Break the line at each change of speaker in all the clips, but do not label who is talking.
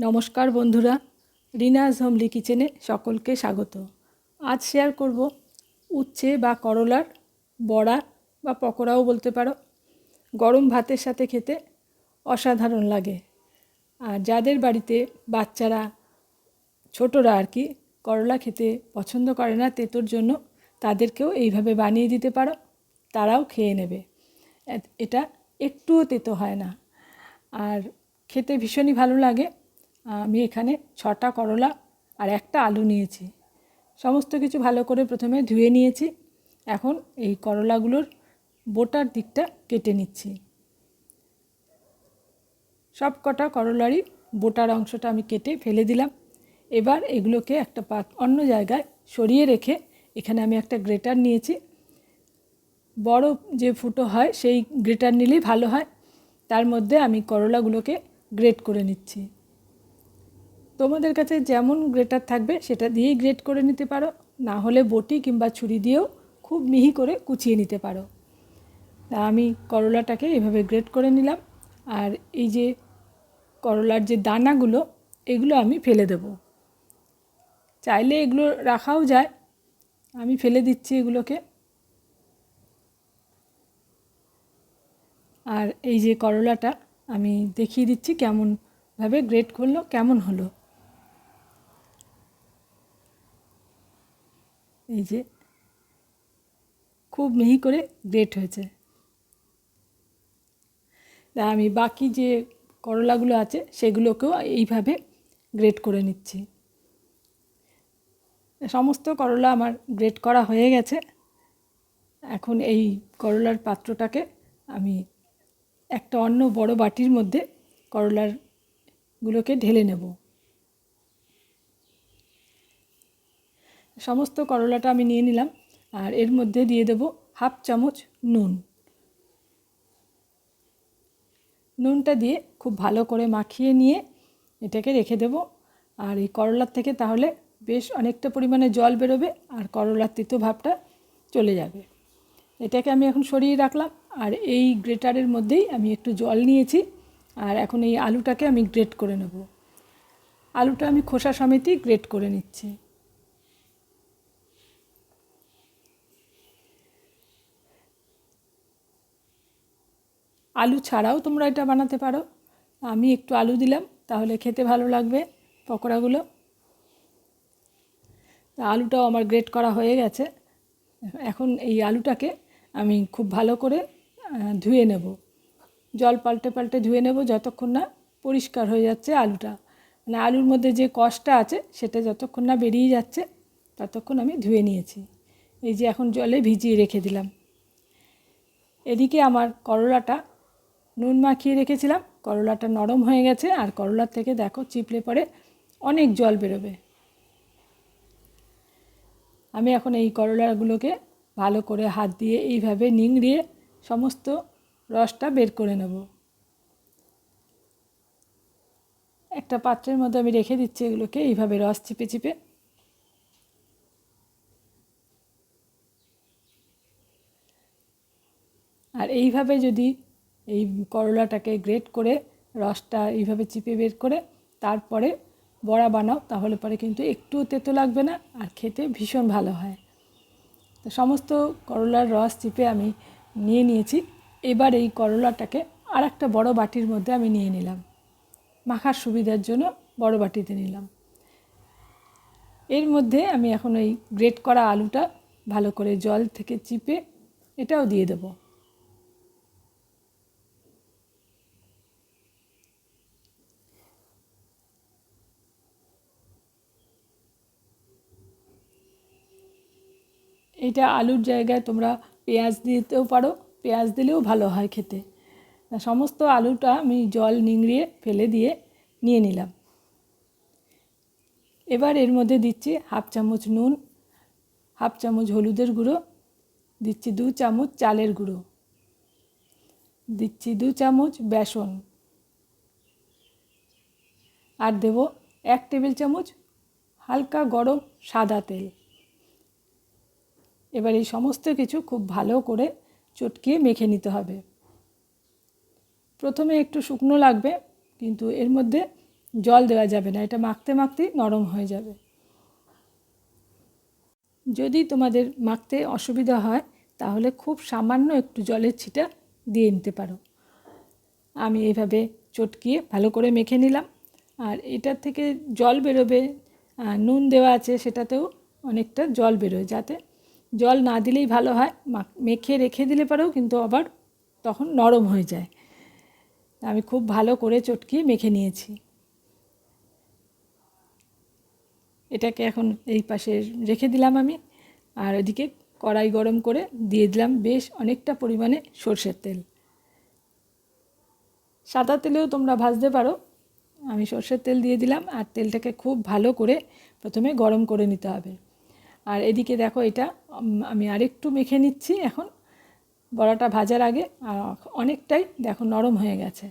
নমস্কার বন্ধুরা, রিনাজ হোমলি কিচেনে সকলকে স্বাগত। আজ শেয়ার করব উচ্ছে বা করলার, বড়া বা পকোড়াও বলতে পারো। গরম ভাতের সাথে খেতে অসাধারণ লাগে। আর যাদের বাড়িতে বাচ্চারা, ছোটরা আর কি করলা খেতে পছন্দ করে না তেতোর জন্য, তাদেরকেও এইভাবে বানিয়ে দিতে পারো। তারাও খেয়ে নেবে। এটা একটুও তেতো হয় না। আর খেতে ভীষণই ভালো লাগে। আমি এখানে ছটা করলা আর একটা আলু নিয়েছি। সমস্ত কিছু ভালো করে প্রথমে ধুয়ে নিয়েছি। এখন এই করলাগুলোর বোটার দিকটা কেটে নিচ্ছি। সব কটা করলারই বোটার অংশটা আমি কেটে ফেলে দিলাম। এবার এগুলোকে একটা পাত অন্য জায়গায় সরিয়ে রেখে এখানে আমি একটা গ্রেটার নিয়েছি। বড় যে ফুটো হয় সেই গ্রেটার নিলেই ভালো হয়। তার মধ্যে আমি করলাগুলোকে গ্রেট করে নিচ্ছি। তোমাদের কাছে যেমন গ্রেটার থাকবে, সেটা দিয়েই গ্রেট করে নিতে পারো। না হলে বটি কিংবা ছুরি দিয়েও খুব মিহি করে কুচিয়ে নিতে পারো। তা আমি করলাটাকে এভাবে গ্রেট করে নিলাম। আর এই যে করলার যে দানাগুলো, এগুলো আমি ফেলে দেব। চাইলে এগুলো রাখাও যায়। আমি ফেলে দিচ্ছি এগুলোকে। আর এই যে করলাটা, আমি দেখিয়ে দিচ্ছি কেমনভাবে গ্রেট করল, কেমন হলো। এই যে খুব মিহি করে গ্রেট হয়েছে। আমি বাকি যে করলাগুলো আছে সেগুলোকেও এইভাবে গ্রেট করে নিচ্ছি। সমস্ত করলা আমার গ্রেট করা হয়ে গেছে। এখন এই করলার পাত্রটাকে আমি একটা অন্য বড় বাটির মধ্যে করলার গুলোকে ঢেলে নেব। সমস্ত করলাটা আমি নিয়ে নিলাম আর এর মধ্যে দিয়ে দেব হাফ চামচ নুন। নুনটা দিয়ে খুব ভালো করে মাখিয়ে নিয়ে এটাকে রেখে দেব। আর এই করলার থেকে তাহলে বেশ অনেকটা পরিমাণে জল বেরোবে আর করলার তিতো ভাবটা চলে যাবে। এটাকে আমি এখন সরিয়ে রাখলাম আর এই গ্রেটারের মধ্যেই আমি একটু জল নিয়েছি আর এখন এই আলুটাকে আমি গ্রেট করে নেব। আলুটা আমি খোসা সমেতই গ্রেট করে নিচ্ছি। আলু ছাড়াও তোমরা এটা বানাতে পারো। আমি একটু আলু দিলাম, তাহলে খেতে ভালো লাগবে পকোড়াগুলো। আলুটাও আমার গ্রেট করা হয়ে গেছে। এখন এই আলুটাকে আমি খুব ভালো করে ধুয়ে নেব। জল পাল্টে পাল্টে ধুয়ে নেব যতক্ষণ না পরিষ্কার হয়ে যাচ্ছে আলুটা। মানে আলুর মধ্যে যে কষটা আছে সেটা যতক্ষণ না বেরিয়ে যাচ্ছে ততক্ষণ আমি ধুয়ে নিয়েছি। এই যে এখন জলে ভিজিয়ে রেখে দিলাম। এদিকে আমার করলাটা নুন মাখিয়ে রেখেছিলাম, করলাটা নরম হয়ে গেছে, আর করলার থেকে দেখো চিপলে পরে অনেক জল বেরোবে। আমি এখন এই করলাগুলোকে ভালো করে হাত দিয়ে এইভাবে নিংড়িয়ে সমস্ত রসটা বের করে নেব। একটা পাত্রের মধ্যে আমি রেখে দিচ্ছি এগুলোকে, এইভাবে রস চিপে চিপে। আর এইভাবে যদি এই করলাটাকে গ্রেট করে, রসটা এইভাবে চিপে বের করে তারপরে বড়া বানাও, তাহলে পরে কিন্তু একটুও তেতো লাগবে না আর খেতে ভীষণ ভালো হয়। তো সমস্ত করলার রস চিপে আমি নিয়ে নিয়েছি। এবার এই করলাটাকে আর একটা বড়ো বাটির মধ্যে আমি নিয়ে নিলাম। মাখার সুবিধার জন্য বড় বাটিতে নিলাম। এর মধ্যে আমি এখন ওই গ্রেট করা আলুটা ভালো করে জল থেকে চিপে এটাও দিয়ে দেবো। এটা আলুর জায়গায় তোমরা পেঁয়াজ দিতেও পারো, পেঁয়াজ দিলেও ভালো হয় খেতে। সমস্ত আলুটা আমি জল নিংড়িয়ে ফেলে দিয়ে নিয়ে নিলাম। এবার এর মধ্যে দিচ্ছি হাফ চামচ নুন, হাফ চামচ হলুদের গুঁড়ো, দিচ্ছি দু চামচ চালের গুঁড়ো, দিচ্ছি দু চামচ বেসন, আর দেব এক টেবিল চামচ হালকা গরম সাদা তেল। এবার এই সমস্ত কিছু খুব ভালো করে চটকিয়ে মেখে নিতে হবে। প্রথমে একটু শুকনো লাগবে, কিন্তু এর মধ্যে জল দেওয়া যাবে না, এটা মাখতে মাখতেই নরম হয়ে যাবে। যদি তোমাদের মাখতে অসুবিধা হয়, তাহলে খুব সামান্য একটু জলের ছিটা দিয়ে নিতে পারো। আমি এইভাবে চটকিয়ে ভালো করে মেখে নিলাম। আর এটার থেকে জল বেরোবে নুন দেওয়া আছে, সেটাতেও অনেকটা জল বেরোয়, যাতে জল না দিলেই ভালো হয়। মেখে রেখে দিলে পরেও কিন্তু আবার তখন নরম হয়ে যায়। আমি খুব ভালো করে চটকিয়ে মেখে নিয়েছি। এটাকে এখন এই পাশে রেখে দিলাম আমি। আর ওদিকে কড়াই গরম করে দিয়ে দিলাম বেশ অনেকটা পরিমাণে সর্ষের তেল। সাদা তেলেও তোমরা ভাজতে পারো। আমি সর্ষের তেল দিয়ে দিলাম আর তেলটাকে খুব ভালো করে প্রথমে গরম করে নিতে হবে। আর এদিকে দেখো এটা আমি আরেকটু মেখে নিচ্ছি এখন। বড়াটা ভাজার আগে, আর অনেকটাই দেখো নরম হয়ে গেছে।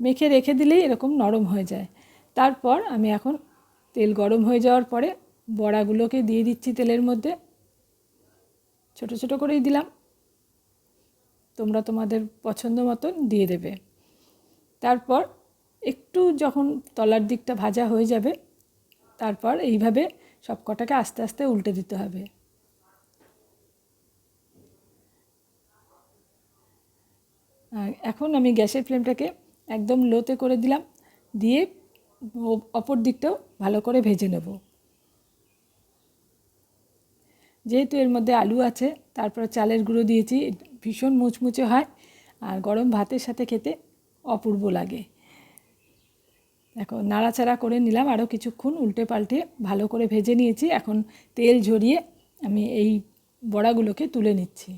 মেখে রেখে দিলেই এরকম নরম হয়ে যায়। তারপর আমি এখন তেল গরম হয়ে যাওয়ার পরে বড়াগুলোকে দিয়ে দিচ্ছি তেলের মধ্যে। ছোট ছোট করেই দিলাম। তোমরা তোমাদের পছন্দ মতন দিয়ে দেবে। তারপর একটু যখন তলার দিকটা ভাজা হয়ে যাবে, তারপর এইভাবে সব কটাকে আস্তে আস্তে উল্টে দিতে হবে। এখন আমি গ্যাসের ফ্লেমটাকে একদম লোতে করে দিলাম, দিয়ে অপর দিকটাও ভালো করে ভেজে নেব। যেহেতু এর মধ্যে আলু আছে, তারপর চালের গুঁড়ো দিয়েছি, ভীষণ মুচমুচে হয়, আর গরম ভাতের সাথে খেতে অপূর্ব লাগে। দেখো, নাড়াচাড়া করে নিলাম আরও কিছুক্ষণ উল্টে পাল্টে ভালো করে ভেজে নিয়েছি। এখন তেল ঝরিয়ে আমি এই বড়াগুলোকে তুলে নিচ্ছি।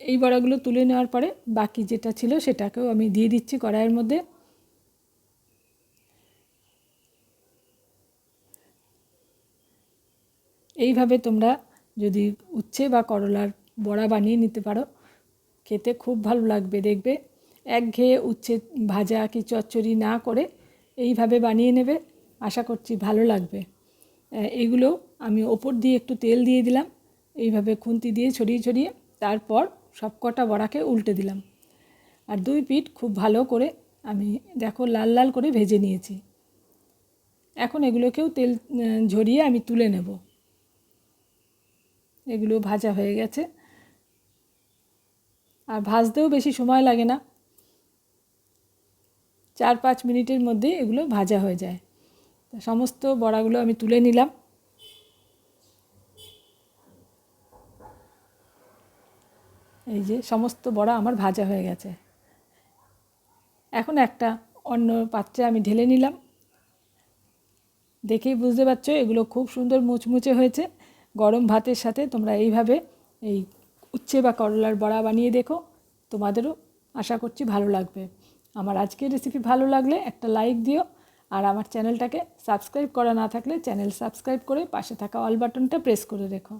এই বড়াগুলো তুলে নেওয়ার পরে বাকি যেটা ছিল সেটাকেও আমি দিয়ে দিচ্ছি কড়াইয়ের মধ্যে। এইভাবে তোমরা যদি উচ্ছে বা করলার বড়া বানিয়ে নিতে পারো, খেতে খুব ভালো লাগবে। দেখবে একঘেয়ে উচ্ছে ভাজা কি চচ্চড়ি না করে এইভাবে বানিয়ে নেবে, আশা করছি ভালো লাগবে। এগুলো আমি ওপর দিয়ে একটু তেল দিয়ে দিলাম, এইভাবে খুন্তি দিয়ে ছড়িয়ে ছড়িয়ে তারপর সব কটা বড়াকে উল্টে দিলাম। আর দুই পিঠ খুব ভালো করে আমি দেখো লাল লাল করে ভেজে নিয়েছি। এখন এগুলোকেও তেল ঝরিয়ে আমি তুলে নেব। এগুলো ভাজা হয়ে গেছে। আর ভাজতেও বেশি সময় লাগে না। চার পাঁচ মিনিটের মধ্যে এগুলো ভাজা হয়ে যায়। সমস্ত বড়াগুলো আমি তুলে নিলাম। এই যে সমস্ত বড়া আমার ভাজা হয়ে গেছে। এখন একটা অন্য পাত্রে আমি ঢেলে নিলাম। দেখেই বুঝতে পারছ এগুলো খুব সুন্দর মুচমুচে হয়েছে। গরম ভাতের সাথে তোমরা এইভাবে এই উচ্ছে বা করলার বড়া বানিয়ে দেখো। তোমাদেরও আশা করছি ভালো লাগবে। আমার আজকের রেসিপি ভালো লাগলে একটা লাইক দিও আর আমার চ্যানেলটাকে সাবস্ক্রাইব করা না থাকলে চ্যানেল সাবস্ক্রাইব করে পাশে থাকা অল বাটনটা প্রেস করে রেখো।